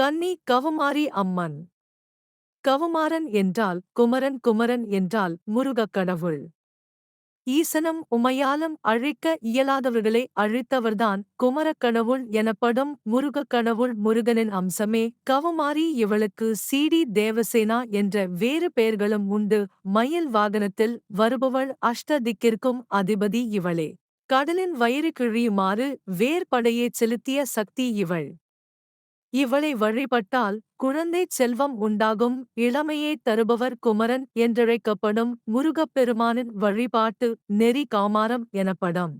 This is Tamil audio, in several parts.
கன்னி கவுமாரி அம்மன். கவுமாரன் என்றால் குமரன் குமரன் என்றால் முருகக் கடவுள். ஈசனும் உமையாலும் அழிக்க இயலாதவர்களை அழித்தவர்தான் குமரக்கடவுள் எனப்படும் முருகக்கடவுள் முருகனின் அம்சமே. கவுமாரி இவளுக்கு சீடி தேவசேனா என்ற வேறு பெயர்களும் உண்டு. மயில் வாகனத்தில் வருபவள் அஷ்ட திக்கிற்கும் அதிபதி இவளே. கடலின் வயிறு கிழியுமாறு வேர்படையைச் செலுத்திய சக்தி இவள். இவளை வழிபட்டால் குழந்தைச் செல்வம் உண்டாகும் இளமையைத் தருபவர் குமரன் என்றழைக்கப்படும் முருகப்பெருமானின் வழிபாட்டு நெறி கௌமாரம் எனப்படும்.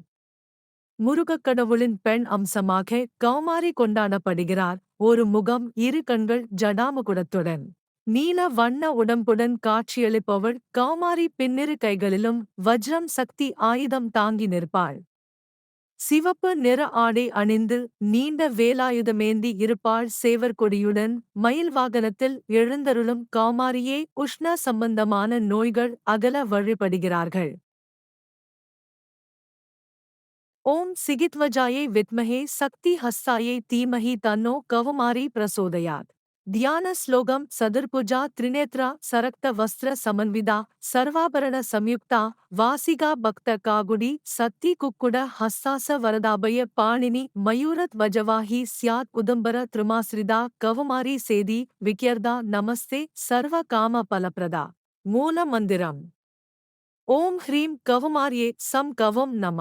முருகக் கடவுளின் பெண் அம்சமாக கௌமாரி கொண்டாடப்படுகிறார். ஒரு முகம் இரு கண்கள் ஜடாமுகுடத்துடன். நீல வண்ண உடம்புடன் காட்சியளிப்பவள் கௌமாரி பின்னிரு கைகளிலும் வஜ்ரம் சக்தி ஆயுதம் தாங்கி நிற்பாள். சிவப்பு நிற ஆடை அணிந்து நீண்ட வேலாயுதமேந்தி இருப்பாள் சேவர்கொடியுடன் மயில் வாகனத்தில் எழுந்தருளும் கௌமாரியே உஷ்ண சம்பந்தமான நோய்கள் அகல வழிபடுகிறார்கள். ஓம் சிகித்வஜாயை வித்மஹே சக்தி ஹஸ்தாயை தீமஹி தன்னோ கவுமாரி பிரசோதயாத். தியான ஸ்லோகம் சதுர்புஜா திரிநேத்ரா சரக்த வஸ்திர சமன்விதா சர்வாபரண சம்யுக்தா வாசிகா பக்த காகுடி சத்தி குக்குட ஹஸ்தாச வரதாபய பாணினி மயூரத் வஜவாஹி ஸ்யாத் உதம்பர திருமாஸ்ரிதா கவுமாரி சேதி விக்யர்தா நமஸ்தே சர்வ காம பலப்பிரதா மூல மந்திரம். ஓம் ஹ்ரீம் கவுமாரியே சம் கவும் நம.